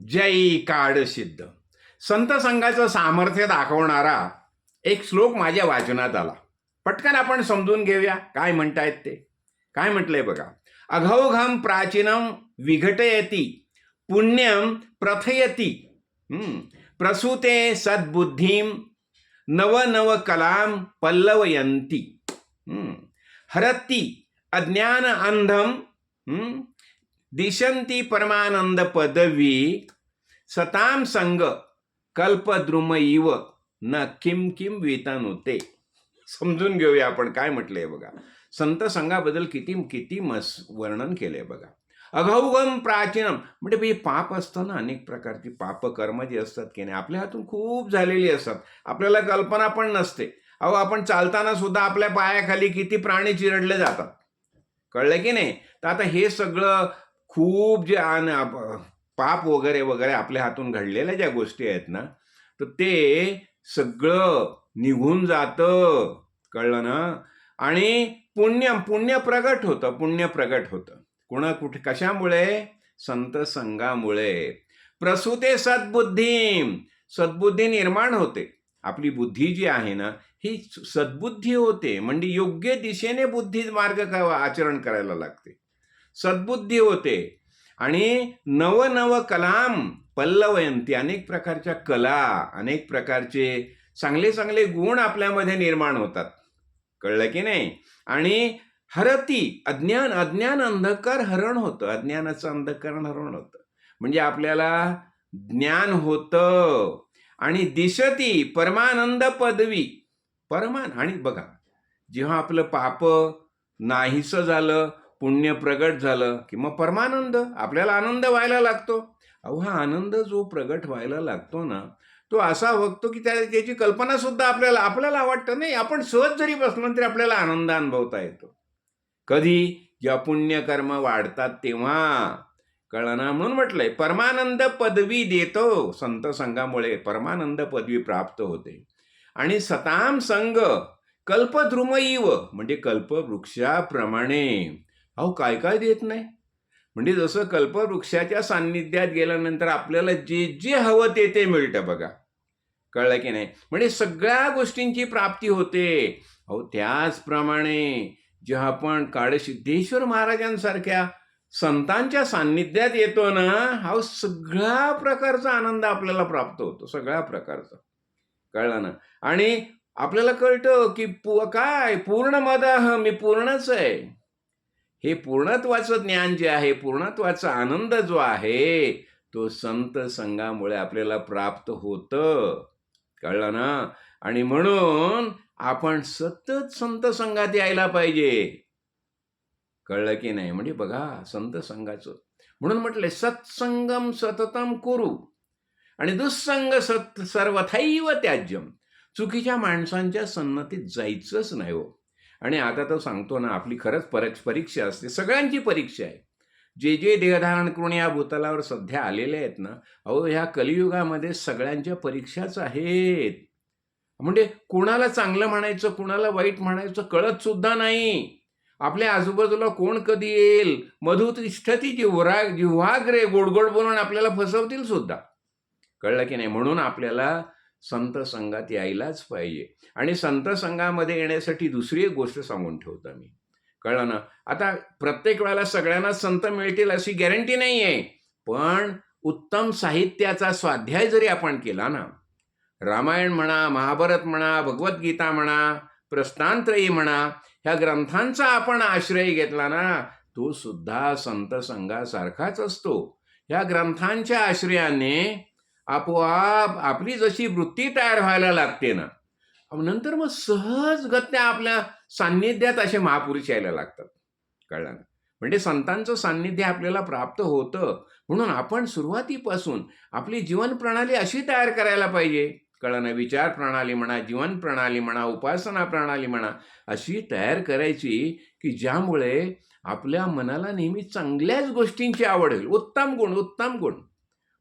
जय काड सिद्ध. संत संघाचं सामर्थ्य दाखवणारा एक श्लोक माझ्या वाचनात आला. पटकन आपण समजून घेऊया काय म्हणतायत ते. काय म्हटलंय बघा. अघौघम प्राचीनम विघटयती पुण्यम प्रथयती. प्रसूते सद्बुद्धीम नव नव कलाम पल्लवयंती हरती अज्ञान अंधम दिशंती परमानंद पदवी सताम संग कल्पद्रुम इव न किम किम वेतानुते. समजून घेऊया आपण काय म्हटलंय बघा. संत संघाबद्दल किती किती मस वर्णन केलंय बघा. अघौगम प्राचीनम म्हणजे हे पाप असतं ना अनेक प्रकारची पाप कर्म जी असतात की नाही आपल्या हातून खूप झालेली असतात. आपल्याला कल्पना पण नसते. अहो आपण चालताना सुद्धा आपल्या पायाखाली किती प्राणी चिरडले जातात. कळलं की नाही? तर आता हे सगळं खूप जे आन- पाप वगैरे वगैरे आपल्या हातून घडलेल्या ज्या गोष्टी आहेत ना तर ते सगळं निघून जातं. कळलं ना? आणि पुण्य पुण्य प्रगट होतं पुण्य प्रगट होतं. कुणा कुठे कशामुळे? संत संघामुळे. प्रसूते सद्बुद्धी सद्बुद्धी निर्माण होते. आपली बुद्धी जी आहे ना ही सद्बुद्धी होते. म्हणजे योग्य दिशेने बुद्धी मार्ग आचरण करायला लागते. सद्बुद्धी होते. आणि नवनव कलाम पल्लवयंती अनेक प्रकारच्या कला अनेक प्रकारचे चांगले चांगले गुण आपल्यामध्ये निर्माण होतात. कळलं की नाही? आणि हरती अज्ञान अज्ञान अंधकार हरण होतं. अज्ञानाचं अंधकरण हरण होतं. म्हणजे आपल्याला ज्ञान होतं. आणि दिशती परमानंद पदवी. परमान आणि बघा जेव्हा आपलं पाप नाहीसं झालं पुण्य प्रगट झालं की मग परमानंद आपल्याला आनंद व्हायला लागतो. अहो हा आनंद जो प्रगट व्हायला लागतो ना तो असा बघतो की त्या त्याची कल्पना सुद्धा आपल्याला आपल्याला वाटतं नाही आपण सहज जरी बसलो तरी आपल्याला आनंद अनुभवता येतो. कधी जेव्हा पुण्यकर्म वाढतात तेव्हा कळलं म्हणून म्हटलंय परमानंद पदवी देतो संत संघामुळे परमानंद पदवी प्राप्त होते. आणि सताम संघ कल्पद्रुमईव म्हणजे कल्पवृक्षाप्रमाणे. अहो काय काय देत नाही? म्हणजे जसं कल्पवृक्षाच्या सान्निध्यात गेल्यानंतर आपल्याला जे जे हवं ते ते मिळतं बघा. कळलं की नाही? म्हणजे सगळ्या गोष्टींची प्राप्ती होते. अहो त्याचप्रमाणे जेव्हा आपण काळसिद्धेश्वर महाराजांसारख्या संतांच्या सान्निध्यात येतो ना हा सगळ्या प्रकारचा आनंद आपल्याला प्राप्त होतो. सगळ्या प्रकारचा. कळलं ना? आणि आपल्याला कळतं की पु काय? पूर्ण मदाह मी पूर्णच आहे. हे पूर्णत्वाचं ज्ञान जे आहे पूर्णत्वाचा आनंद जो आहे तो संत संघामुळे आपल्याला प्राप्त होतं. कळलं ना? आणि म्हणून आपण सतत संत संघात यायला पाहिजे. कळलं की नाही? म्हणजे बघा संत संघाचं. म्हणून म्हटले सत्संगम सततम कुरु. आणि दुःसंग सत सर्वथैव त्याज्यम. चुकीच्या माणसांच्या सन्नतीत जायचंच नाही हो. आणि आता तर सांगतो ना आपली खरंच परच परीक्षा असते सगळ्यांची परीक्षा आहे. जे जे देहधारण करून या भूतलावर सध्या आलेले आहेत ना अहो ह्या कलियुगामध्ये सगळ्यांच्या परीक्षाच आहेत. म्हणजे कुणाला चांगलं म्हणायचं कुणाला वाईट म्हणायचं कळत सुद्धा नाही. आपल्या आजूबाजूला कोण कधी येईल? मधुतिष्ठती जिव्हा जिव्हाग्रे गोड गोड बोलून आपल्याला फसवतील सुद्धा. कळलं की नाही? म्हणून आपल्याला संत संघात यायलाच पाहिजे. आणि संत संघामध्ये येण्यासाठी दुसरी एक गोष्ट सांगून ठेवतो मी. कळलं ना? आता प्रत्येक वेळेला सगळ्यांना संत मिळतील अशी गॅरंटी नाही आहे पण उत्तम साहित्याचा स्वाध्याय जरी आपण केला ना रामायण म्हणा महाभारत म्हणा भगवद्गीता म्हणा प्रस्थानत्रयी म्हणा ह्या ग्रंथांचा आपण आश्रय घेतला ना तो सुद्धा संत संघासारखाच असतो. ह्या ग्रंथांच्या आश्रयाने आपोआप आपली जशी वृत्ती तयार व्हायला लागते ना नंतर मग सहजगत्या आपल्या सान्निध्यात असे महापुरुष यायला लागतात. कळलं ना? म्हणजे संतांचं सान्निध्य आपल्याला प्राप्त होतं म्हणून आपण सुरुवातीपासून आपली जीवन प्रणाली अशी तयार करायला पाहिजे. कळलं ना? विचार प्रणाली म्हणा जीवन प्रणाली म्हणा उपासना प्रणाली म्हणा अशी तयार करायची की ज्यामुळे आपल्या मनाला नेहमी चांगल्याच गोष्टींची आवड होईल. उत्तम गुण उत्तम गुण.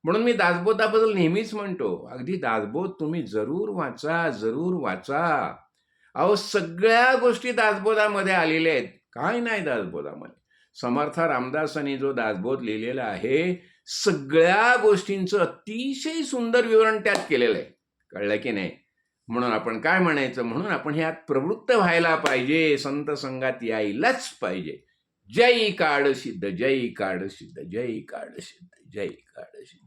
म्हणून मी दासबोधाबद्दल नेहमीच म्हणतो अगदी दासबोध तुम्ही जरूर वाचा जरूर वाचा. अहो सगळ्या गोष्टी दासबोधामध्ये आलेल्या आहेत. काय नाही दासबोधामध्ये. समर्थ रामदासांनी जो दासबोध लिहिलेला आहे सगळ्या गोष्टींचं अतिशय सुंदर विवरण त्यात केलेलं आहे. कळलं की नाही? म्हणून आपण काय म्हणायचं? म्हणून आपण ह्यात प्रवृत्त व्हायला पाहिजे. संत संघात यायलाच पाहिजे. जय काळ सिद्ध जय काळ सिद्ध जय काळ सिद्ध जय काळ सिद्ध